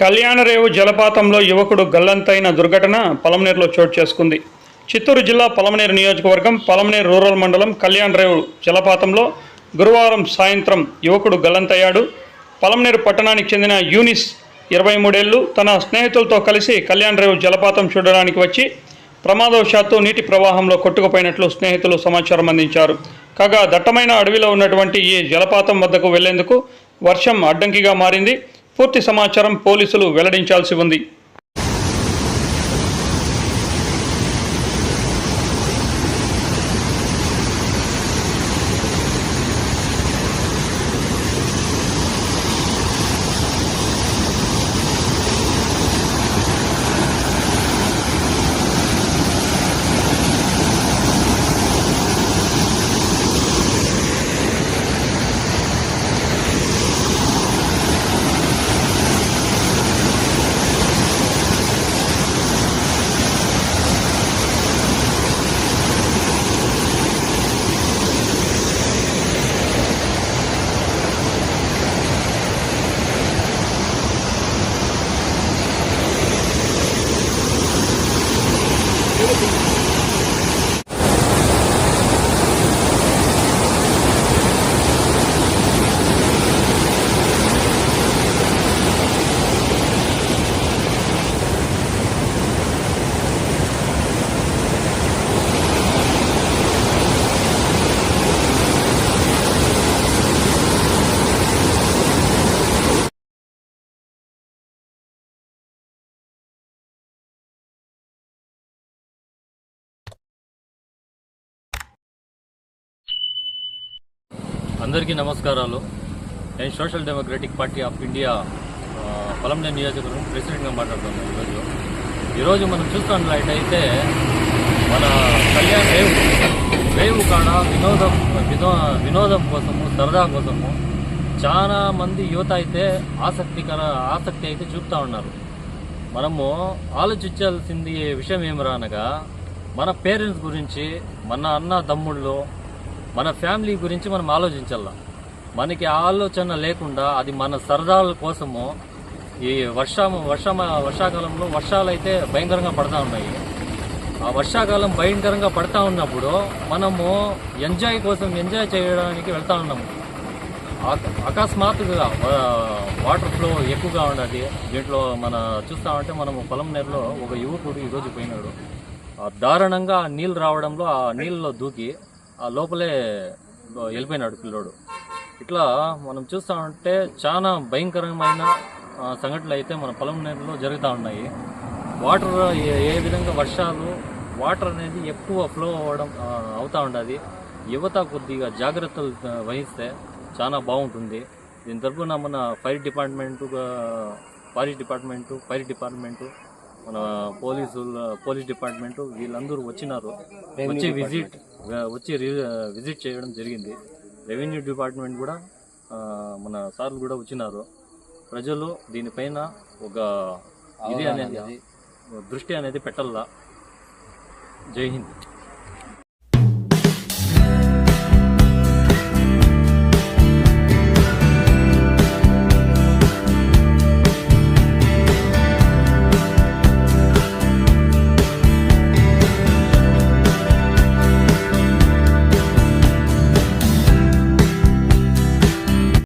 కళ్యాణరేవు జలపాతంలో యువకుడు గల్లంతైన దుర్ఘటన పలమనేరులో చోటు చేసుకుంది. చిత్తూరు జిల్లా పలమనేరు నియోజకవర్గం పలమనేరు రూరల్ మండలం కళ్యాణరేవు జలపాతంలో గురువారం సాయంత్రం యువకుడు గల్లంతయ్యాడు. పలమనేరు పట్టణానికి చెందిన యూనిస్ ఇరవై మూడేళ్ళు తన స్నేహితులతో కలిసి కళ్యాణరేవు జలపాతం చూడడానికి వచ్చి ప్రమాదవశాత్తు నీటి ప్రవాహంలో కొట్టుకుపోయినట్లు స్నేహితులు సమాచారం అందించారు. కాగా దట్టమైన అడవిలో ఉన్నటువంటి ఈ జలపాతం వద్దకు వెళ్ళేందుకు వర్షం అడ్డంకిగా మారింది. పూర్తి సమాచారం పోలీసులు వెల్లడించాల్సి ఉంది. అందరికీ నమస్కారాలు. నేను social democratic party of India ఆ, పొలంనే నియోజకవర్గం ప్రెసిడెంట్గా మాట్లాడుతున్నాను ఈరోజు. ఈరోజు మనం చూస్తున్నట్లయితే మన కళ్యాణ్ రేవు రేవు కాడ వినోదం వినో వినోదం కోసము సరదా కోసము చాలా మంది యువత అయితే ఆసక్తికర ఆసక్తి అయితే చూపుతా ఉన్నారు. మనము ఆలోచించాల్సింది విషయం ఏమరా అనగా మన పేరెంట్స్ గురించి మన అన్న తమ్ముళ్ళు మన ఫ్యామిలీ గురించి మనం ఆలోచించాల మనకి ఆలోచన లేకుండా అది మన సరదాల కోసము ఈ వర్షం వర్ష వర్షాకాలంలో వర్షాలు అయితే భయంకరంగా పడతా ఉన్నాయి. ఆ వర్షాకాలం భయంకరంగా పడతా ఉన్నప్పుడు మనము ఎంజాయ్ కోసం ఎంజాయ్ చేయడానికి వెళ్తా ఉన్నాము. అకస్మాత్తుగా వాటర్ ఫ్లో ఎక్కువగా ఉన్నది దీంట్లో మన చూస్తామంటే మనము పొలం నేరులో ఒక యువకుడు ఈరోజు పోయినాడు. దారుణంగా ఆ నీళ్ళు రావడంలో ఆ నీళ్ళలో దూకి లోపలే వెళ్ళిపోయినాడు పిల్లోడు. ఇట్లా మనం చూస్తామంటే చాలా భయంకరమైన సంఘటనలు అయితే మన పొలం నీళ్ళలో జరుగుతూ ఉన్నాయి. వాటర్ ఏ- విధంగా వర్షాలు వాటర్ అనేది ఎక్కువ ఫ్లో అవ్వడం అవుతూ ఉండదు. యువత కొద్దిగా జాగ్రత్తలు వహిస్తే చాలా బాగుంటుంది. దీని తరపున మన fire department forest department fire department మన పోలీసు పోలీస్ డిపార్ట్మెంటు వీళ్ళందరూ వచ్చినారు. వచ్చి విజిట్ వచ్చి విజిట్ చేయడం జరిగింది. రెవెన్యూ డిపార్ట్మెంట్ కూడా మన సార్లు కూడా వచ్చినారు. ప్రజలు దీనిపైన ఒక ఇది అనేది దృష్టి అనేది పెట్టాల? జై హింద్.